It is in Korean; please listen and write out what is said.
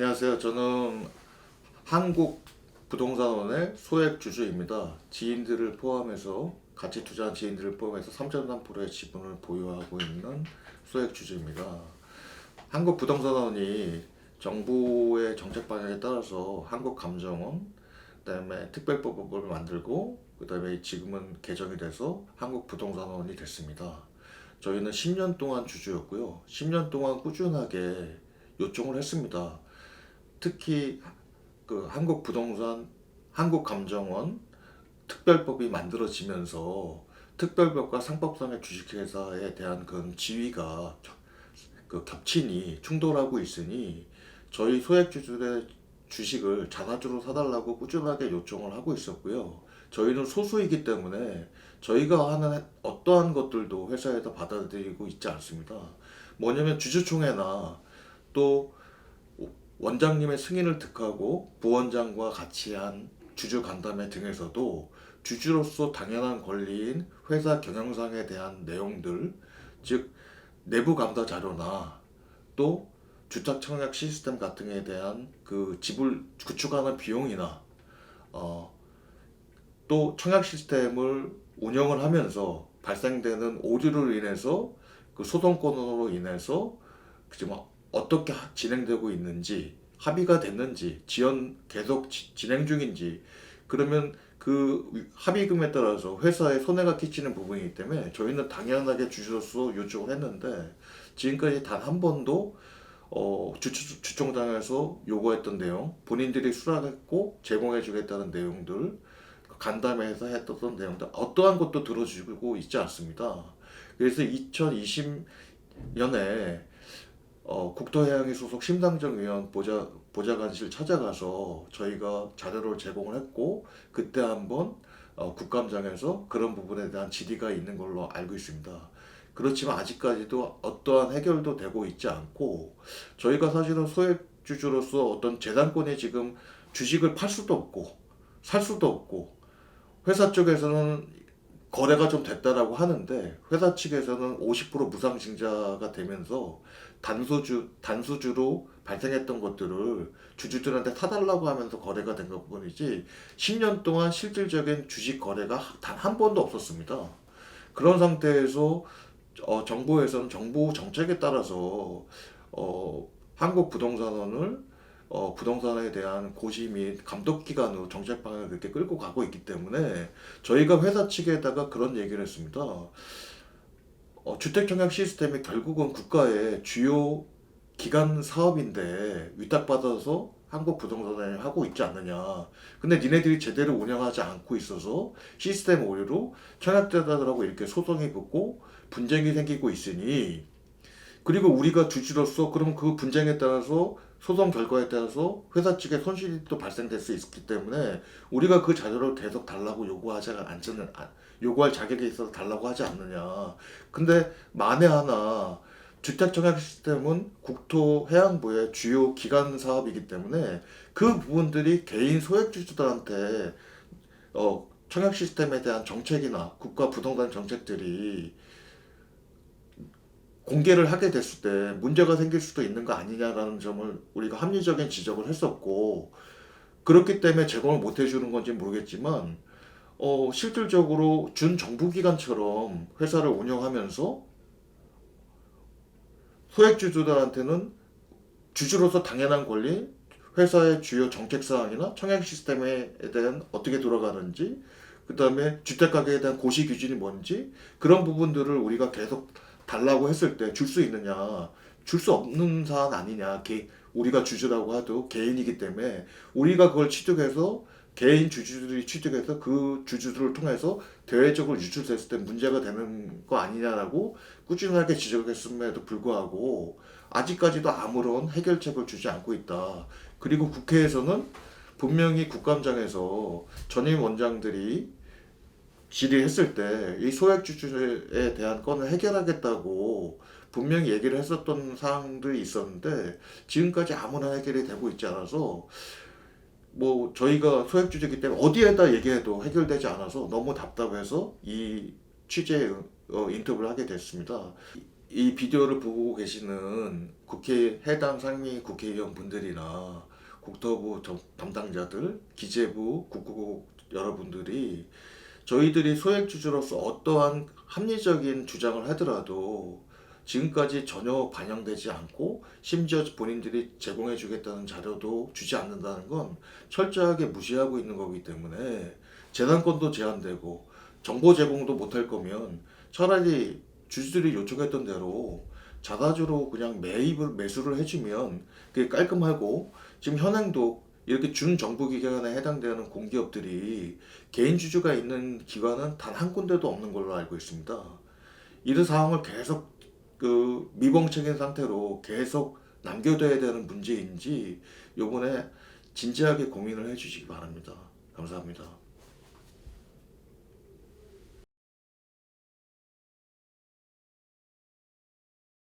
안녕하세요. 저는 한국 부동산원의 소액 주주입니다. 지인들을 포함해서 같이 투자한 지인들을 포함해서 3.3%의 지분을 보유하고 있는 소액 주주입니다. 한국 부동산원이 정부의 정책 방향에 따라서 한국 감정원, 그다음에 특별법을 만들고 그다음에 지금은 개정이 돼서 한국 부동산원이 됐습니다. 저희는 10년 동안 주주였고요. 10년 동안 꾸준하게 요청을 했습니다. 특히 그 한국 부동산, 한국 감정원 특별법이 만들어지면서 특별법과 상법상의 주식회사에 대한 그런 지위가 그 겹치니 충돌하고 있으니 저희 소액주주의 주식을 자사주로 사달라고 꾸준하게 요청을 하고 있었고요. 저희는 소수이기 때문에 저희가 하는 어떠한 것들도 회사에서 받아들이고 있지 않습니다. 뭐냐면 주주총회나 또 원장님의 승인을 득하고 부원장과 같이 한 주주 간담회 등에서도 주주로서 당연한 권리인 회사 경영상에 대한 내용들, 즉 내부 감사 자료나 또 주택 청약 시스템 같은 에 대한 그 집을 구축하는 비용이나 어, 또 청약 시스템을 운영을 하면서 발생되는 오류로 인해서 그 소송권으로 인해서 지금 어떻게 하- 진행되고 있는지 합의가 됐는지 지연 계속 지- 진행 중인지 그러면 그 위- 합의금에 따라서 회사에 손해가 끼치는 부분이기 때문에 저희는 당연하게 주주로서 요청을 했는데 지금까지 단 한 번도 어, 주, 주, 주총장에서 요구했던 내용 본인들이 수락했고 제공해 주겠다는 내용들 간담회에서 했던 내용들 어떠한 것도 들어주고 있지 않습니다. 그래서 2020년에 어, 국토해양위 소속 심상정 위원 보좌 보좌관실 찾아가서 저희가 자료를 제공을 했고 그때 한번 어, 국감장에서 그런 부분에 대한 질의가 있는 걸로 알고 있습니다. 그렇지만 아직까지도 어떠한 해결도 되고 있지 않고 저희가 사실은 소액주주로서 어떤 재산권이 지금 주식을 팔 수도 없고 살 수도 없고 회사 쪽에서는 거래가 좀 됐다라고 하는데 회사 측에서는 50% 무상증자가 되면서 단소주 단수주로 발생했던 것들을 주주들한테 사달라고 하면서 거래가 된 것뿐이지 10년 동안 실질적인 주식 거래가 단 한 번도 없었습니다. 그런 상태에서 어, 정부에서는 정부 정책에 따라서 어, 한국 부동산원을 어, 부동산에 대한 고시 및 감독 기관으로 정책 방향을 그렇게 끌고 가고 있기 때문에 저희가 회사 측에다가 그런 얘기를 했습니다. 어, 주택 청약 시스템이 결국은 국가의 주요 기관 사업인데 위탁받아서 한국 부동산에 하고 있지 않느냐. 근데 니네들이 제대로 운영하지 않고 있어서 시스템 오류로 청약자들하고 이렇게 소송이 붙고 분쟁이 생기고 있으니 그리고 우리가 주주로서 그럼 그 분쟁에 따라서 소송 결과에 따라서 회사 측에 손실이 또 발생될 수 있기 때문에 우리가 그 자료를 계속 달라고 요구하지 않지는 아, 요구할 자격이 있어서 달라고 하지 않느냐. 근데 만에 하나 주택 청약 시스템은 국토 해양부의 주요 기관 사업이기 때문에 그 부분들이 개인 소액주주들한테 어, 청약 시스템에 대한 정책이나 국가 부동산 정책들이 공개를 하게 됐을 때 문제가 생길 수도 있는 거 아니냐라는 점을 우리가 합리적인 지적을 했었고 그렇기 때문에 제공을 못 해주는 건지 모르겠지만 어, 실질적으로 준 정부기관처럼 회사를 운영하면서 소액주주들한테는 주주로서 당연한 권리, 회사의 주요 정책 사항이나 청약 시스템에 대한 어떻게 돌아가는지, 그 다음에 주택가격에 대한 고시 기준이 뭔지 그런 부분들을 우리가 계속 달라고 했을 때 줄 수 있느냐, 줄 수 없는 사안 아니냐, 개, 우리가 주주라고 해도 개인이기 때문에 우리가 그걸 취득해서 개인 주주들이 취득해서 그 주주들을 통해서 대외적으로 유출됐을 때 문제가 되는 거 아니냐라고 꾸준하게 지적했음에도 불구하고 아직까지도 아무런 해결책을 주지 않고 있다. 그리고 국회에서는 분명히 국감장에서 전임 원장들이 질의했을 때 이 소액 주주에 대한 건을 해결하겠다고 분명히 얘기를 했었던 사항들이 있었는데 지금까지 아무런 해결이 되고 있지 않아서 뭐 저희가 소액 주주이기 때문에 어디에다 얘기해도 해결되지 않아서 너무 답답해서 이 취재에 어, 인터뷰를 하게 됐습니다. 이 비디오를 보고 계시는 국회 해당 상임위 국회의원 분들이나 국토부 점- 담당자들, 기재부, 국고국 여러분들이 저희들이 소액 주주로서 어떠한 합리적인 주장을 하더라도 지금까지 전혀 반영되지 않고 심지어 본인들이 제공해 주겠다는 자료도 주지 않는다는 건 철저하게 무시하고 있는 거기 때문에 재산권도 제한되고 정보 제공도 못할 거면 차라리 주주들이 요청했던 대로 자사주로 그냥 매입을 매수를 해주면 그게 깔끔하고 지금 현행도 이렇게 준정부기관에 해당되는 공기업들이 개인 주주가 있는 기관은 단 한 군데도 없는 걸로 알고 있습니다. 이런 상황을 계속 그 미봉책인 상태로 계속 남겨둬야 되는 문제인지 요번에 진지하게 고민을 해주시기 바랍니다. 감사합니다.